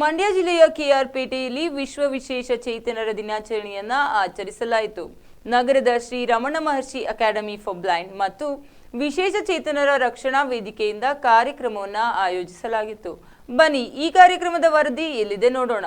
ಮಂಡ್ಯ ಜಿಲ್ಲೆಯ ಕೆಆರ್ಪೇಟೆಯಲ್ಲಿ ವಿಶ್ವ ವಿಶೇಷ ಚೇತನರ ದಿನಾಚರಣೆಯನ್ನ ಆಚರಿಸಲಾಯಿತು. ನಗರದ Shri Ramana Maharshi Academy for Blind ಮತ್ತು ವಿಶೇಷ ಚೇತನರ ರಕ್ಷಣಾ ವೇದಿಕೆಯಿಂದ ಕಾರ್ಯಕ್ರಮವನ್ನ ಆಯೋಜಿಸಲಾಗಿತ್ತು. ಬನ್ನಿ, ಈ ಕಾರ್ಯಕ್ರಮದ ವರದಿ ಎಲ್ಲಿದೆ ನೋಡೋಣ.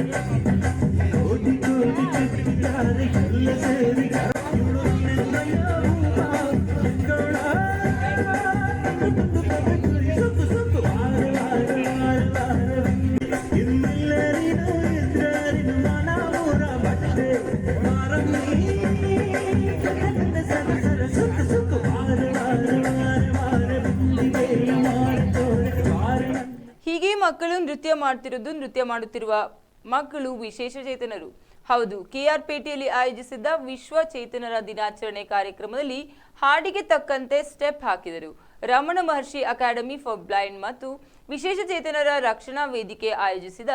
ಮಕ್ಕಳು ನೃತ್ಯ ಮಾಡ್ತಿರೋದು ನೃತ್ಯ ಮಾಡುತ್ತಿರುವ ಮಕ್ಕಳು ವಿಶೇಷ ಚೇತನರು. ಹೌದು ಕೆಆರ್ಪೇಟೆಯಲ್ಲಿ ಆಯೋಜಿಸಿದ್ದ ವಿಶ್ವ ಚೇತನರ ದಿನಾಚರಣೆ ಕಾರ್ಯಕ್ರಮದಲ್ಲಿ ಹಾಡಿಗೆ ತಕ್ಕಂತೆ ಸ್ಟೆಪ್ ಹಾಕಿದರು. Ramana Maharshi Academy for Blind ಮತ್ತು ವಿಶೇಷ ಚೇತನರ ರಕ್ಷಣಾ ವೇದಿಕೆ ಆಯೋಜಿಸಿದ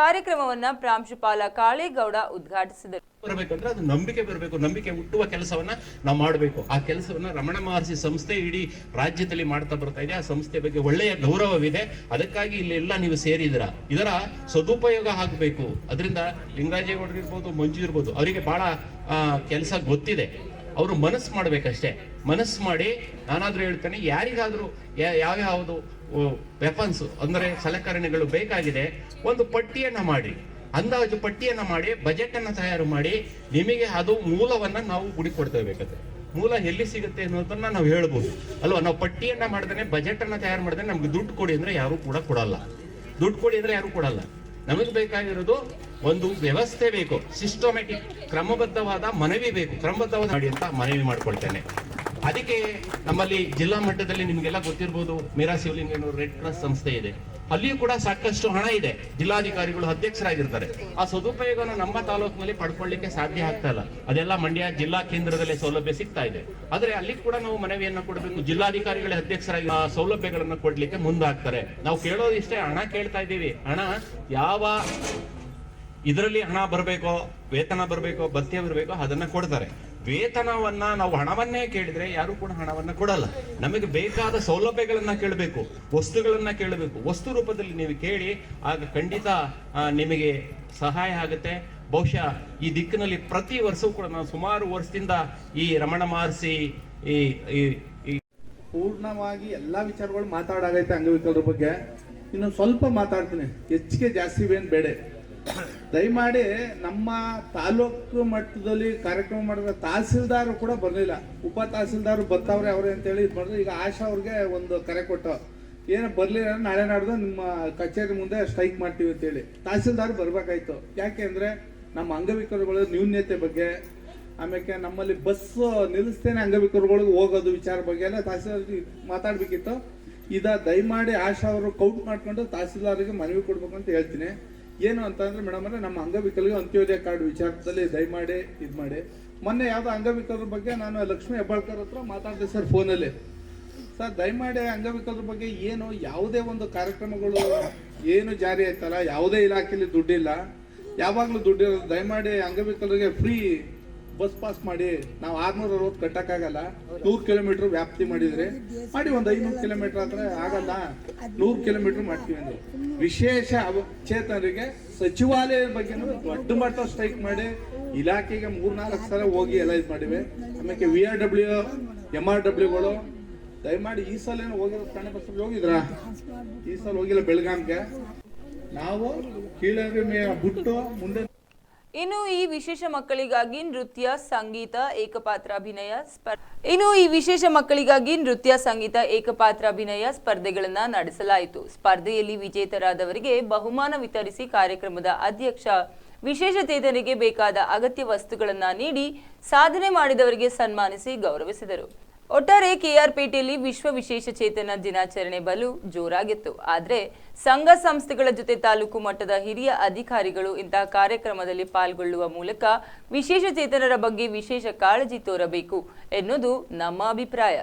ಕಾರ್ಯಕ್ರಮವನ್ನ ಪ್ರಾಂಶುಪಾಲ ಕಾಳೇಗೌಡ ಉದ್ಘಾಟಿಸಿದರು. ಬರಬೇಕಂದ್ರೆ ಅದು ನಂಬಿಕೆ ಬರಬೇಕು, ನಂಬಿಕೆ ಹುಟ್ಟುವ ಕೆಲಸವನ್ನ ನಾವು ಮಾಡಬೇಕು. ಆ ಕೆಲಸವನ್ನ ರಮಣ ಮಹರ್ಷಿ ಸಂಸ್ಥೆ ಇಡೀ ರಾಜ್ಯದಲ್ಲಿ ಮಾಡ್ತಾ ಬರ್ತಾ ಇದೆ. ಆ ಸಂಸ್ಥೆ ಬಗ್ಗೆ ಒಳ್ಳೆಯ ಗೌರವವಿದೆ. ಅದಕ್ಕಾಗಿ ಇಲ್ಲೆಲ್ಲ ನೀವು ಸೇರಿದಿರ ಇದರ ಸದುಪಯೋಗ ಆಗಬೇಕು. ಅದರಿಂದ ಲಿಂಗರಾಜೇಗೌಡರು ಇರ್ಬೋದು, ಮಂಜು ಇರ್ಬೋದು, ಅವರಿಗೆ ಬಹಳ ಕೆಲಸ ಗೊತ್ತಿದೆ. ಅವರು ಮನಸ್ಸು ಮಾಡ್ಬೇಕಷ್ಟೇ. ಮನಸ್ಸು ಮಾಡಿ ನಾನಾದ್ರೂ ಹೇಳ್ತೇನೆ, ಯಾರಿಗಾದ್ರೂ ಯಾವ್ಯಾವುದು ವೆಪನ್ಸ್ ಅಂದ್ರೆ ಸಲಕರಣೆಗಳು ಬೇಕಾಗಿದೆ, ಒಂದು ಪಟ್ಟಿಯನ್ನ ಮಾಡಿ ಅಂದಾಜು ಪಟ್ಟಿಯನ್ನ ಮಾಡಿ ಬಜೆಟ್ ಅನ್ನ ತಯಾರು ಮಾಡಿ, ನಿಮಗೆ ಅದು ಮೂಲವನ್ನ ನಾವು ಹುಡುಕೊಡ್ತೇವೆ ಬೇಕಾದ್ರೆ. ಮೂಲ ಎಲ್ಲಿ ಸಿಗುತ್ತೆ ಅನ್ನೋದನ್ನ ನಾವು ಹೇಳ್ಬೋದು. ಅಲ್ವಾ? ನಾವು ಪಟ್ಟಿಯನ್ನ ಮಾಡ್ದೇನೆ ಬಜೆಟ್ ಅನ್ನ ತಯಾರು ಮಾಡಿದ್ರೆ ನಮ್ಗೆ ದುಡ್ಡು ಕೊಡಿ ಅಂದ್ರೆ ಯಾರು ಕೂಡ ಕೊಡಲ್ಲ. ದುಡ್ಡು ಕೊಡಿ ಅಂದ್ರೆ ಯಾರು ಕೊಡಲ್ಲ. ನಮಗೆ ಬೇಕಾಗಿರೋದು ಒಂದು ವ್ಯವಸ್ಥೆ ಬೇಕು. ಸಿಸ್ಟಮ್ಯಾಟಿಕ್ ಕ್ರಮಬದ್ಧವಾದ ಮನವಿ ಬೇಕು. ಕ್ರಮಬದ್ಧವಾದ ಮಾಡಿ ಅಂತ ಮನವಿ ಮಾಡ್ಕೊಳ್ತೇನೆ. ಅದಕ್ಕೆ ನಮ್ಮಲ್ಲಿ ಜಿಲ್ಲಾ ಮಟ್ಟದಲ್ಲಿ ನಿಮ್ಗೆಲ್ಲ ಗೊತ್ತಿರ್ಬೋದು ಮೀರಾ ಶಿವಲಿಂಗ ರೆಡ್ ಕ್ರಾಸ್ ಸಂಸ್ಥೆ ಇದೆ. ಅಲ್ಲಿಯೂ ಕೂಡ ಸಾಕಷ್ಟು ಹಣ ಇದೆ. ಜಿಲ್ಲಾಧಿಕಾರಿಗಳು ಅಧ್ಯಕ್ಷರಾಗಿರ್ತಾರೆ. ಆ ಸದುಪಯೋಗನ ನಮ್ಮ ತಾಲೂಕಿನಲ್ಲಿ ಪಡ್ಕೊಳ್ಳಿಕ್ಕೆ ಸಾಧ್ಯ ಆಗ್ತಾ ಇಲ್ಲ. ಅದೆಲ್ಲ ಮಂಡ್ಯ ಜಿಲ್ಲಾ ಕೇಂದ್ರದಲ್ಲಿ ಸೌಲಭ್ಯ ಸಿಗ್ತಾ ಇದೆ. ಆದ್ರೆ ಅಲ್ಲಿ ಕೂಡ ನಾವು ಮನವಿಯನ್ನು ಕೊಡಬೇಕು. ಜಿಲ್ಲಾಧಿಕಾರಿಗಳೇ ಅಧ್ಯಕ್ಷರಾಗಿ ಆ ಸೌಲಭ್ಯಗಳನ್ನ ಕೊಡ್ಲಿಕ್ಕೆ ಮುಂದಾಗ್ತಾರೆ. ನಾವು ಕೇಳೋದಿಷ್ಟೇ ಹಣ ಕೇಳ್ತಾ ಇದ್ದೀವಿ. ಹಣ ಯಾವ ಇದರಲ್ಲಿ ಹಣ ಬರಬೇಕೋ, ವೇತನ ಬರಬೇಕೋ, ಭತ್ಯೆ ಬರಬೇಕೋ ಅದನ್ನ ಕೊಡ್ತಾರೆ. ವೇತನವನ್ನ ನಾವು ಹಣವನ್ನೇ ಕೇಳಿದ್ರೆ ಯಾರು ಕೂಡ ಹಣವನ್ನ ಕೊಡಲ್ಲ. ನಮಗೆ ಬೇಕಾದ ಸೌಲಭ್ಯಗಳನ್ನ ಕೇಳಬೇಕು, ವಸ್ತುಗಳನ್ನ ಕೇಳಬೇಕು. ವಸ್ತು ರೂಪದಲ್ಲಿ ನೀವು ಕೇಳಿ, ಆಗ ಖಂಡಿತ ನಿಮಗೆ ಸಹಾಯ ಆಗುತ್ತೆ. ಬಹುಶಃ ಈ ದಿಕ್ಕಿನಲ್ಲಿ ಪ್ರತಿ ವರ್ಷವೂ ಕೂಡ ನಾವು ಸುಮಾರು ವರ್ಷದಿಂದ ಈ ರಮಣ ಮಹರ್ಷಿ ಈ ಪೂರ್ಣವಾಗಿ ಎಲ್ಲಾ ವಿಚಾರಗಳು ಮಾತಾಡಾಗೈತೆ ಅಂಗವಿಕಲರ ಬಗ್ಗೆ. ಇನ್ನು ಸ್ವಲ್ಪ ಮಾತಾಡ್ತೀನಿ. ಹೆಚ್ಚಿಗೆ ಜಾಸ್ತಿ ಏನ್ ಬೇಡ. ದಯಮಾಡಿ ನಮ್ಮ ತಾಲೂಕು ಮಟ್ಟದಲ್ಲಿ ಕಾರ್ಯಕ್ರಮ ಮಾಡಿದ್ರೆ ತಹಸೀಲ್ದಾರ್ ಕೂಡ ಬರಲಿಲ್ಲ. ಉಪ ತಹಸೀಲ್ದಾರು ಬರ್ತಾವ್ರೆ ಅವ್ರೆ ಅಂತೇಳಿ ಇದು ಮಾಡಿದ್ರು. ಈಗ ಆಶಾ ಅವ್ರಿಗೆ ಒಂದು ಕರೆ ಕೊಟ್ಟು, ಏನೋ ಬರ್ಲಿಲ್ಲ ನಾಳೆ ನಾಡ್ದು ನಿಮ್ಮ ಕಚೇರಿ ಮುಂದೆ ಸ್ಟ್ರೈಕ್ ಮಾಡ್ತೀವಿ ಅಂತೇಳಿ ತಹಸೀಲ್ದಾರ್ ಬರಬೇಕಾಯ್ತು. ಯಾಕೆ ಅಂದ್ರೆ ನಮ್ಮ ಅಂಗವಿಕಲರುಗಳ ನ್ಯೂನ್ಯತೆ ಬಗ್ಗೆ ಆಮೇಲೆ ನಮ್ಮಲ್ಲಿ ಬಸ್ ನಿಲ್ಲಿಸ್ತೇನೆ ಅಂಗವಿಕಲರುಗಳಿಗೆ ಹೋಗೋದು ವಿಚಾರ ಬಗ್ಗೆ ಎಲ್ಲ ತಹಸೀಲ್ದಾರ್ ಮಾತಾಡಬೇಕಿತ್ತು. ಇದ ದಯಮಾಡಿ ಆಶಾ ಅವರು ಕೌಂಟ್ ಮಾಡಿಕೊಂಡು ತಹಸೀಲ್ದಾರಿಗೆ ಮನವಿ ಕೊಡ್ಬೇಕು ಅಂತ ಹೇಳ್ತೀನಿ. ಏನು ಅಂತಂದ್ರೆ ಮೇಡಮ್ ಅಂದ್ರೆ, ನಮ್ಮ ಅಂಗವಿಕಲಿಗೆ ಅಂತ್ಯೋದಯ ಕಾರ್ಡ್ ವಿಚಾರದಲ್ಲಿ ದಯಮಾಡಿ ಇದು ಮಾಡಿ. ಮೊನ್ನೆ ಯಾವುದೋ ಅಂಗವಿಕಲರ ಬಗ್ಗೆ ನಾನು ಲಕ್ಷ್ಮಿ ಹೆಬ್ಬಾಳ್ಕರ್ ಹತ್ರ ಮಾತಾಡಿದೆ ಸರ್ ಫೋನಲ್ಲಿ. ಸರ್, ದಯಮಾಡಿ ಅಂಗವಿಕಲರ ಬಗ್ಗೆ ಏನು, ಯಾವುದೇ ಒಂದು ಕಾರ್ಯಕ್ರಮಗಳು ಏನು ಜಾರಿ ಆಯ್ತಲ್ಲ, ಯಾವುದೇ ಇಲಾಖೆಯಲ್ಲಿ ದುಡ್ಡಿಲ್ಲ. ಯಾವಾಗಲೂ ದುಡ್ಡಿರೋದು ದಯಮಾಡಿ ಅಂಗವಿಕಲರಿಗೆ ಫ್ರೀ ಬಸ್ ಪಾಸ್ ಮಾಡಿ ನಾವು ಆರ್ನೂರ ಅರವತ್ತು ಕಟ್ಟಕ್ಕಾಗಲ್ಲ. ನೂರು ಕಿಲೋಮೀಟರ್ ವ್ಯಾಪ್ತಿ ಮಾಡಿದ್ರೆ ಮಾಡಿ ಒಂದು ಐನೂರು ಕಿಲೋಮೀಟರ್ ಆದ್ರೆ ಆಗಲ್ಲ. ನೂರು ಕಿಲೋಮೀಟರ್ ಮಾಡ್ತೀವಿ ಅಂದ್ರೆ. ವಿಶೇಷ ಚೇತನರಿಗೆ ಸಚಿವಾಲಯದ ಬಗ್ಗೆ ದೊಡ್ಡ ಮಟ್ಟ ಸ್ಟ್ರೈಕ್ ಮಾಡಿ ಇಲಾಖೆಗೆ ಮೂರ್ನಾಲ್ಕು ಸಲ ಹೋಗಿ ಎಲ್ಲ ಇದು ಮಾಡಿವೆ. ಆಮೇಲೆ V R W M R ಡಬ್ಲ್ಯೂಗಳು, ದಯಮಾಡಿ ಈ ಸಲ ಏನೋ ಹೋಗಿರೋ ಕಣೆ ಬಸ್ ಹೋಗಿದ್ರಾ? ಈ ಸಲ ಹೋಗಿಲ್ಲ ಬೆಳಗಾಂಗೆ. ನಾವು ಕೀಳರಿ ಬಿಟ್ಟು ಮುಂದೆ ಇನ್ನು ಈ ವಿಶೇಷ ಮಕ್ಕಳಿಗಾಗಿ ನೃತ್ಯ, ಸಂಗೀತ, ಏಕಪಾತ್ರ ಅಭಿನಯ ಸ್ಪರ್ಧೆ ಇನ್ನು ಈ ವಿಶೇಷ ಮಕ್ಕಳಿಗಾಗಿ ನೃತ್ಯ, ಸಂಗೀತ, ಏಕಪಾತ್ರ ಅಭಿನಯ ಸ್ಪರ್ಧೆಗಳನ್ನ ನಡೆಸಲಾಯಿತು. ಸ್ಪರ್ಧೆಯಲ್ಲಿ ವಿಜೇತರಾದವರಿಗೆ ಬಹುಮಾನ ವಿತರಿಸಿ ಕಾರ್ಯಕ್ರಮದ ಅಧ್ಯಕ್ಷ ವಿಶೇಷ ಚೇತನರಿಗೆ ಬೇಕಾದ ಅಗತ್ಯ ವಸ್ತುಗಳನ್ನ ನೀಡಿ ಸಾಧನೆ ಮಾಡಿದವರಿಗೆ ಸನ್ಮಾನಿಸಿ ಗೌರವಿಸಿದರು. ಒಟ್ಟಾರೆ ಕೆಆರ್ಪೇಟೆಯಲ್ಲಿ ವಿಶ್ವ ವಿಶೇಷ ಚೇತನ ದಿನಾಚರಣೆ ಬಲು ಜೋರಾಗಿತ್ತು. ಆದರೆ ಸಂಘ ಸಂಸ್ಥೆಗಳ ಜೊತೆ ತಾಲೂಕು ಮಟ್ಟದ ಹಿರಿಯ ಅಧಿಕಾರಿಗಳು ಇಂತಹ ಕಾರ್ಯಕ್ರಮದಲ್ಲಿ ಪಾಲ್ಗೊಳ್ಳುವ ಮೂಲಕ ವಿಶೇಷ ಚೇತನರ ಬಗ್ಗೆ ವಿಶೇಷ ಕಾಳಜಿ ತೋರಬೇಕು ಎನ್ನುವುದು ನಮ್ಮ ಅಭಿಪ್ರಾಯ.